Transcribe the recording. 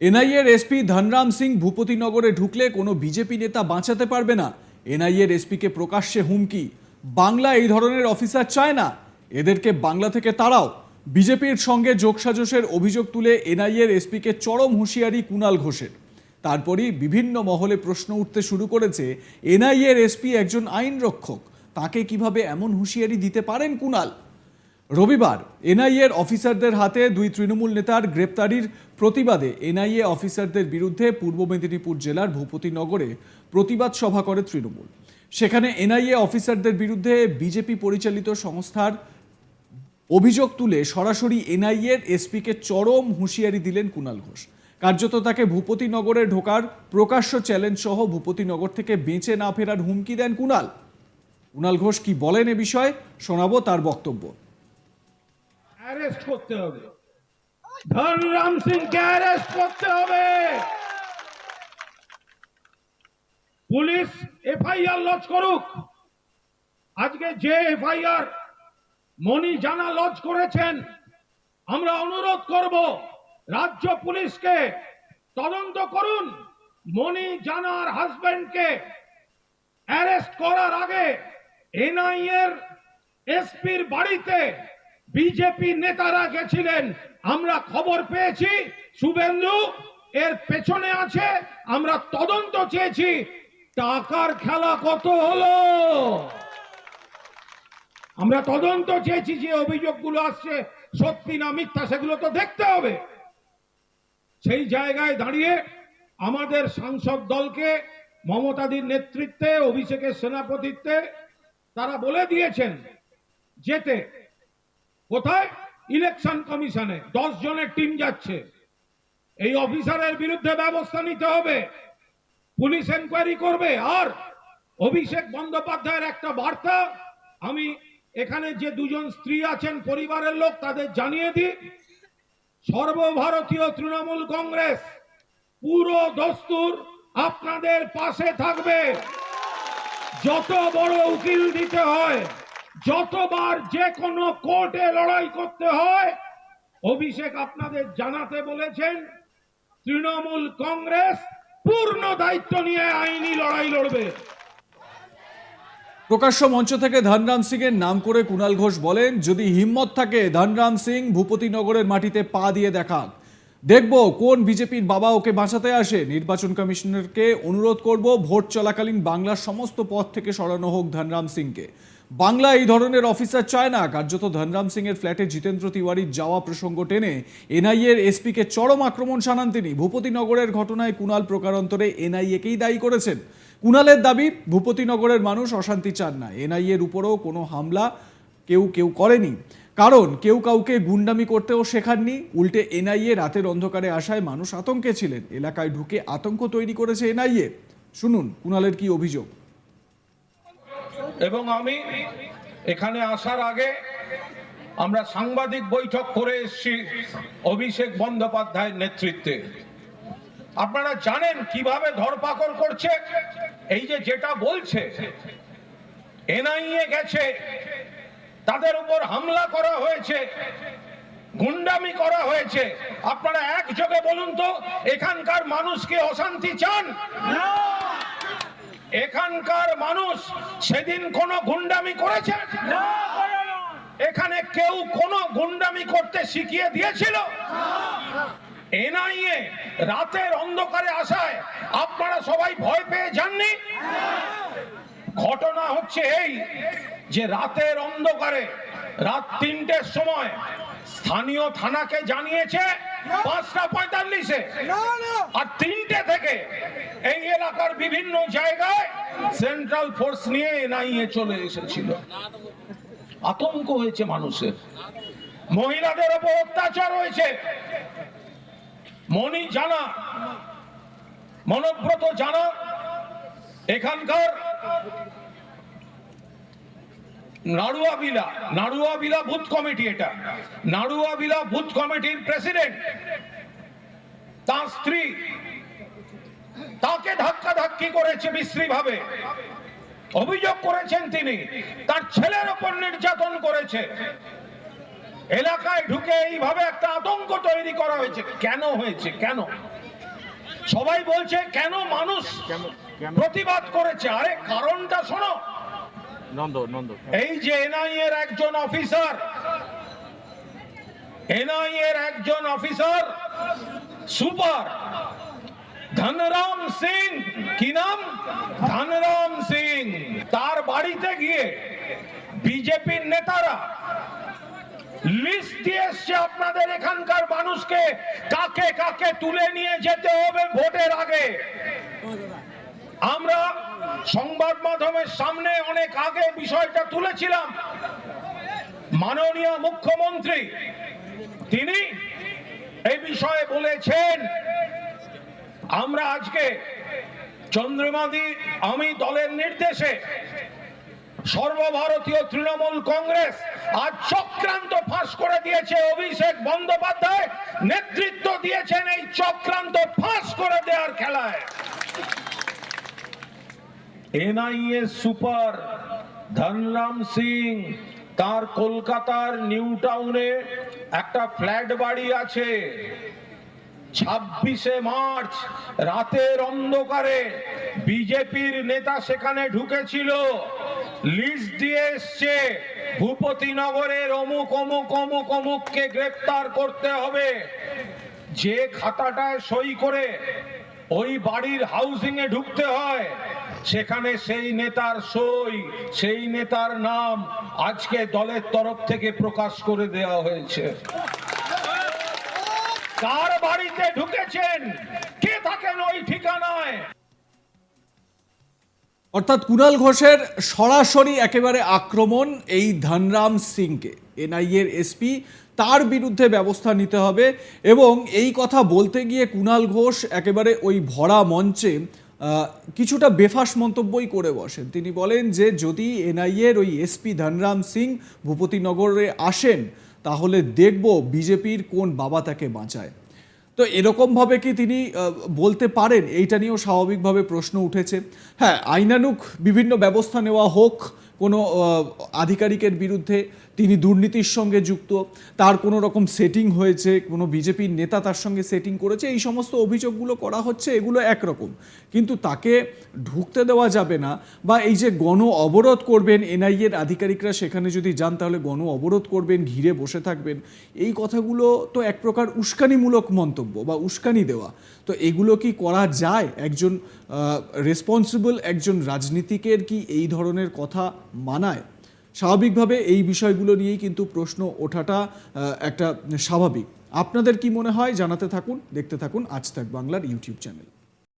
এনআইএর SP Dhanram Singh ভূপতিনগরে ঢুকলে কোনো BJP নেতা বাঁচাতে পারবে না। এনআইএর এসপিকে প্রকাশ্যে হুমকি। বাংলা এই ধরনের অফিসার চায় না। এদেরকে বাংলা থেকে তাড়াও। বিজেপির সঙ্গে যোগসাজশের অভিযোগ তুলে এনআইএর এসপিকে চরম হুঁশিয়ারি কুণাল ঘোষের। তারপরই বিভিন্ন মহলে প্রশ্ন উঠতে শুরু করেছে, এনআইএর এসপি একজন আইন রক্ষক তাকে কীভাবে এমন হুঁশিয়ারি দিতে পারেন কুণাল? রবিবার, এনআইএর অফিসারদের হাতে দুই তৃণমূল নেতার গ্রেপ্তারির প্রতিবাদে এনআইএ অফিসারদের বিরুদ্ধে পূর্ব মেদিনীপুর জেলার ভূপতিনগরে প্রতিবাদ সভা করে তৃণমূল। সেখানে এনআইএ অফিসারদের বিরুদ্ধে বিজেপি পরিচালিত সংস্থার অভিযোগ তুলে সরাসরি এনআইএর এসপিকে চরম হুঁশিয়ারি দিলেন কুণাল ঘোষ। কার্যত তাকে ভূপতিনগরে ঢোকার প্রকাশ্য চ্যালেঞ্জ সহ ভূপতিনগর থেকে বেঁচে না ফেরার হুমকি দেন কুণাল কুণাল ঘোষ কি বলেন এ বিষয়ে শোনাবো তার বক্তব্য। করতে হবে। ধনরাম সিংকে অ্যারেস্ট করতে হবে। পুলিশ এফআইআর লজ করুক। আজকে যে এফআইআর মনি জানা লজ করেছেন, আমরা অনুরোধ করব রাজ্য পুলিশকে তদন্ত করুন। মনি জানার হাজবেন্ডকে অ্যারেস্ট করার আগে এনআইএর এসপির বাড়িতে বিজেপি নেতারা গেছিলেন। আমরা খবর পেয়েছি, শুভেন্দু, এর পেছনে আছে, আমরা তদন্ত চেয়েছি। টাকার খেলা কত হলো? আমরা তদন্ত চেয়েছি যে অভিযোগগুলো আসছে, সত্যি না মিথ্যা, সেগুলো তো দেখতে হবে। সেই জায়গায় দাঁড়িয়ে আমাদের সাংসদ দলকে, মমতাদির নেতৃত্বে, অভিষেকের সেনাপতিত্বে, তারা বলে দিয়েছেন, যেতে কোথায়? ইলেকশন কমিশনে দশ জনের টিম যাচ্ছে। এই অফিসারের বিরুদ্ধে ব্যবস্থা নিতে হবে। পুলিশ এনকোয়ারি করবে। আর অভিষেক বন্দ্যোপাধ্যায়ের একটা বার্তা, আমি এখানে যে দুজন স্ত্রী আছেন, পরিবারের লোক, তাদের জানিয়ে দিই। সর্বভারতীয় তৃণমূল কংগ্রেস, পুরো দস্তুর আপনাদের পাশে থাকবে। যত বড় উকিল দিতে হয় যতবার যে কোনো কোর্টে লড়াই করতে হয়, অভিষেক আপনাদের জানাতে বলেছেন, তৃণমূল কংগ্রেস পূর্ণ দায়িত্ব নিয়ে আইনি লড়াই লড়বে। প্রকাশ্য মঞ্চ থেকে ধনরাম সিং এর নাম করে কুণাল ঘোষ বলেন, যদি হিম্মত থাকে ধনরাম সিং ভূপতিনগরের মাটিতে পা দিয়ে দেখান দেখব কোন বিজেপির বাবা ওকে বাঁচাতে আসে। নির্বাচন কমিশনারকে অনুরোধ করব, ভোট চলাকালীন বাংলার সমস্ত পথ থেকে সরানো হোক ধনরাম সিংকে। বাংলা এই ধরনের অফিসার চায় না। কার্যত ধনরাম সিং এর ফ্ল্যাটে জিতেন্দ্র তিওয়ারির যাওয়া প্রসঙ্গ টেনে এনআইএর এসপিকে চরম আক্রমণ শানান তিনি। ভূপতিনগরের ঘটনায় কুণাল প্রকারান্তরে এনআইএকেই দায়ী করেছেন। কুণালের দাবি, ভূপতিনগরের মানুষ অশান্তি চান না। এনআইএর উপরেও কোনো হামলা কেউ কেউ করেনি। কারণ, কেউ কাউকে গুন্ডামি করতেও শেখাননি। উল্টে এনআইএ রাতের অন্ধকারে আসায় মানুষ আতঙ্কে ছিলেন। এলাকায় ঢুকে আতঙ্ক তৈরি করেছে এনআইএ। শুনুন কুণালের কি অভিযোগ। এবং আমি এখানে আসার আগে আমরা সাংবাদিক বৈঠক করে এসেছি অভিষেক বন্দ্যোপাধ্যায়ের নেতৃত্বে। আপনারা জানেন কীভাবে ধরপাকড় করছে? এই যে যেটা বলছে, এনআইএ গেছে, তাদের উপর হামলা করা হয়েছে, গুন্ডামি করা হয়েছে। আপনারা একযোগে বলুন তো, এখানকার মানুষকে অশান্তি চান? এখানকার মানুষ সেদিন কোন গুন্ডামি করেছে? এখানে কেউ কোন গুন্ডামি করতে শিখিয়ে দিয়েছিল? এনআইএ রাতের অন্ধকারে আসায় আপনারা সবাই ভয় পেয়ে যাননি? ঘটনা হচ্ছে এই যে রাতের অন্ধকারে রাত তিনটের সময় স্থানীয় থানাকে জানিয়েছে পাঁচটা পঁয়তাল্লিশে। আর তিনটে থেকে এই এলাকার বিভিন্ন জায়গায় সেন্ট্রাল ফোর্স নিয়ে এনআইএ চলে এসেছিল। আতঙ্ক হয়েছে মানুষের। মহিলাদের ওপর অত্যাচার হয়েছে। মনি জানা, মনব্রত জানা, এখানকার নাড়ুয়া বিলা নাড়ুয়া বিলা বুথ কমিটি এটা। নাড়ুয়া বিলা বুথ কমিটির প্রেসিডেন্ট, তার স্ত্রী ধাক্কি করেছে বিশ্রী ভাবে অভিযোগ করেছেন তিনি তার ছেলের ওপর নির্যাতন করেছে। এলাকায় ঢুকে এইভাবে একটা আতঙ্ক তৈরি করা হয়েছে। কেন হয়েছে? কেন? সবাই বলছে কেন মানুষ প্রতিবাদ করেছে? আরে কারণটা শোনো। নন্দ নন্দ এই যে এনআই এর একজন অফিসার এনআই এর একজন অফিসার সুপার সিং। কি নাম? ধনরাম সিং। তার বাড়িতে গিয়ে বিজেপির নেতারা লিস্ট দিয়ে এসছে আপনাদের এখানকার মানুষকে। কাকে কাকে তুলে নিয়ে যেতে হবে ভোটের আগে। আমরা সংবাদ মাধ্যমের সামনে অনেক আগে বিষয়টা তুলেছিলাম। মাননীয় মুখ্যমন্ত্রী, তিনি এই বিষয়ে বলেছেন আমরা আজকে চন্দ্রমাদি আমি দলের নির্দেশে সর্বভারতীয় তৃণমূল কংগ্রেস আজ চক্রান্ত ফাঁস করে দিয়েছে। অভিষেক বন্দ্যোপাধ্যায় নেতৃত্ব দিয়েছেন এই চক্রান্ত ফাঁস করে দেওয়ার খেলায়। এনআইএ সুপার ধনরাম সিং তার কলকাতার নিউ টাউনে একটা ফ্ল্যাট বাড়ি আছে। ছাব্বিশে মার্চ, রাতের অন্ধকারে বিজেপির নেতা সেখানে ঢুকেছিল। লিস্ট দিয়ে এসছে ভূপতিনগরের অমুক অমুক অমুক অমুককে গ্রেপ্তার করতে হবে। যে খাতাটায় সই করে ওই বাড়ির হাউজিং এ ঢুকতে হয়, সেখানে সেই নেতার সই, সেই নেতার নাম আজকে দলের তরফ থেকে প্রকাশ করে দেওয়া হয়েছে। কার বাড়িতে ঢুকেছেন? কে থাকেন ওই ঠিকানায়? অর্থাৎ কুণাল ঘোষের সরাসরি একেবারে আক্রমণ এই ধনরাম সিংকে, এনআইএর এসপি, তার বিরুদ্ধে ব্যবস্থা নিতে হবে এবং এই কথা বলতে গিয়ে কুণাল ঘোষ একেবারে ওই ভরা মঞ্চে কিছুটা বেফাস মন্তব্যই করে বসেন। তিনি বলেন যে যদি এনআইএর ওই এসপি ধনরাম সিং ভূপতিনগরে আসেন তাহলে দেখব বিজেপির কোন বাবা তাকে বাঁচায়। তো এরকমভাবে কি তিনি বলতে পারেন? এইটা নিয়েও স্বাভাবিকভাবে প্রশ্ন উঠেছে। হ্যাঁ আইনানুক বিভিন্ন ব্যবস্থা নেওয়া হোক কোনো আধিকারিকের বিরুদ্ধে তিনি দুর্নীতির সঙ্গে যুক্ত, তার কোনো রকম সেটিং হয়েছে, কোনো বিজেপির নেতা তার সঙ্গে সেটিং করেছে, এই সমস্ত অভিযোগগুলো করা হচ্ছে, এগুলো একরকম। কিন্তু তাকে ঢুকতে দেওয়া যাবে না বা এই যে গণ অবরোধ করবেন এনআইএর আধিকারিকরা সেখানে যদি যান, তাহলে গণ অবরোধ করবেন, ঘিরে বসে থাকবেন, এই কথাগুলো তো এক প্রকার উস্কানিমূলক মন্তব্য বা উস্কানি দেওয়া। তো এগুলো কি করা যায়? একজন রেসপন্সিবল একজন রাজনীতিকের কি এই ধরনের কথা মানায়। স্বাভাবিকভাবে এই বিষয়গুলো নিয়েই কিন্তু প্রশ্ন ওঠাটা একটা স্বাভাবিক। আপনাদের কি মনে হয়? জানাতে থাকুন, দেখতে থাকুন আজ তাক বাংলার ইউটিউব চ্যানেল।